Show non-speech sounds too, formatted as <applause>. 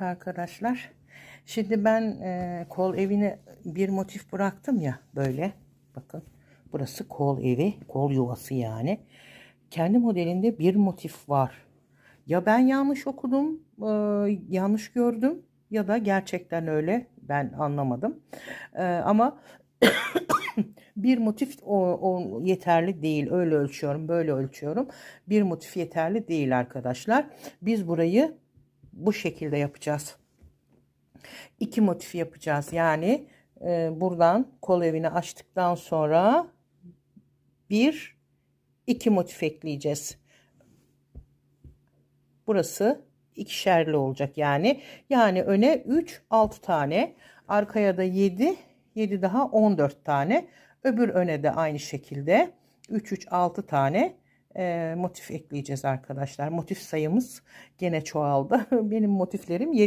Arkadaşlar. Şimdi ben e, kol evine bir motif bıraktım ya böyle. Bakın burası kol evi kol yuvası yani. Kendi modelinde bir motif var. Ya ben yanlış okudum e, yanlış gördüm ya da gerçekten öyle ben anlamadım. E, ama <coughs> bir motif o, o yeterli değil. Öyle ölçüyorum böyle ölçüyorum. Bir motif yeterli değil arkadaşlar. Biz burayı bu şekilde yapacağız. İki motif yapacağız. Yani e, buradan kol evini açtıktan sonra bir iki motif ekleyeceğiz. Burası ikişerli olacak yani. Yani öne 3 6 tane, arkaya da 7 7 daha 14 tane. Öbür öne de aynı şekilde 3 3 6 tane e, motif ekleyeceğiz arkadaşlar. Motif sayımız gene çoğaldı. <laughs> Benim motiflerim